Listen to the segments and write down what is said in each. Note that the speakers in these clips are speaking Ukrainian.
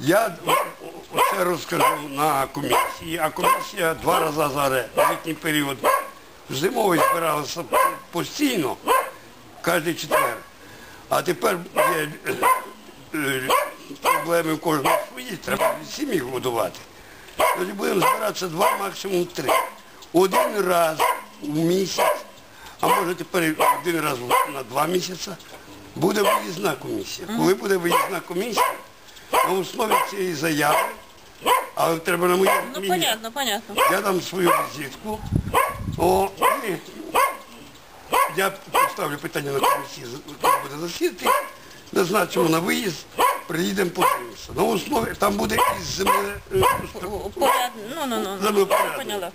Я це розкажу на комісії, а комісія два рази зараз в літній період зимовий збиралася постійно, кожен четвер. А тепер є е, проблеми в кожного свої, треба сім'ї годувати. Тоді будемо збиратися два, максимум три. Один раз в місяць, а може тепер один раз на два місяці, буде виїзна комісія. Коли буде виїзна комісія, на основі цієї заяви, але треба на моє Ну, ім'я. понятно, понятно. Я дам свою візитку. О, і я поставлю питання на комісії, коли буде засідати, назначимо на виїзд, приїдемо подивимося. На основі там буде із земле. е. Ну, ну, ну. Поняла.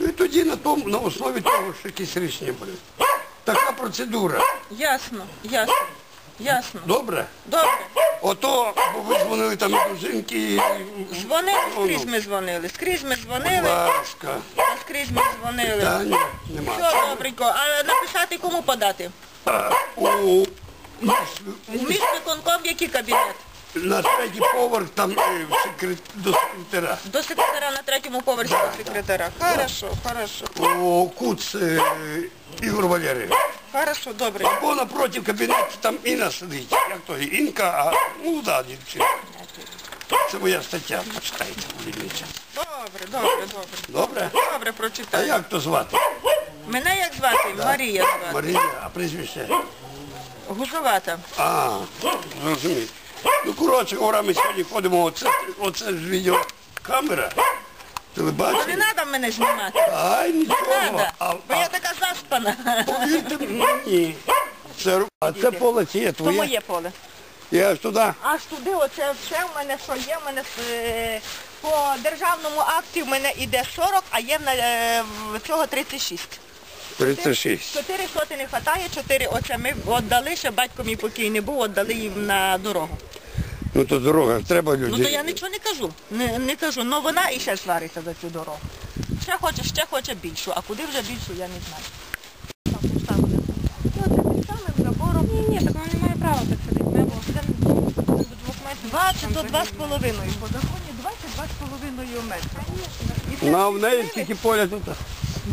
І тоді на, тому, на основі того, що якісь рішення буде. Така процедура. Ясно, ясно, ясно. Добре? Добре. Ото, дзвонили там і до жінки. і- Дзвонили, скрізь ми дзвонили. Скрізь ми Будь ласка. ласка. Скрізь ми дзвонили. Та ні, нема. Все добренько. А написати кому подати? А, у, У міськвиконком який кабінет? на третій поверх там е, в секрет, до секретаря. До секретаря на третьому поверсі до секретаря. Хорошо, хорошо. О, Куц е, Ігор Валерійович. Хорошо, добре. Або напроти кабінету там Інна сидить. Як то Інка, а ну да, дівчина. Це моя стаття, почитайте, Ліліча. Добре, добре, добре. Добре? Добре, А прочитаю. як то звати? Мене як звати? Марія звати. Марія, а прізвище? Гузовата. А, зрозумів. Ну, коротше говоря, ми сьогодні ходимо, оце, оце ж відеокамера, Ну, Не треба мене знімати. Ай, нічого. Треба. А, Бо я а, така заспана. повірте мені, це, а це поле ціє То твоє. моє поле. Я аж туди. Аж туди, оце все в мене що є, в мене е, по державному акті в мене іде 40, а є в на- е, в цього 36. 36. Чотири соти не вистачає, чотири оце ми віддали, ще батько мій покійний був, віддали їм на дорогу. Ну то дорога, треба люди. Ну то я нічого не кажу, не, не кажу, але вона і ще свариться за цю дорогу. Ще хоче, ще хоче більшу, а куди вже більшу, я не знаю. До 2,5. По законі 20-2,5 метри. Ну, а в неї скільки поля тут?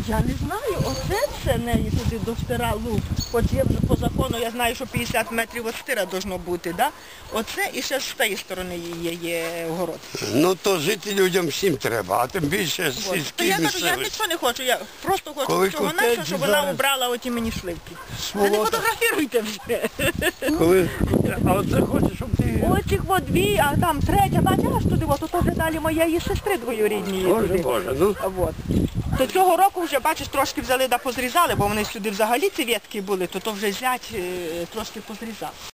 Я не знаю, оце все неї туди до стиралу. От є вже по закону, я знаю, що 50 метрів від стира должно бути, да? Оце і ще з тієї сторони є, є город. Ну то жити людям всім треба, а тим більше От. То я кажу, я місцевості. нічого не хочу, я просто хочу Коли всього котельні нашого, щоб вона зараз- убрала оті мені сливки. А не Сволота. фотографіруйте вже. Коли... А оце хочеш, щоб ти... Оцих от дві, а там третя, бачиш, аж туди, от то вже далі моєї сестри двоюрідні. Боже. Боже, ну. От. То цього року вже, бачиш, трошки взяли да позрізали, бо вони сюди взагалі ці ветки були, то то вже зять е, трошки позрізав.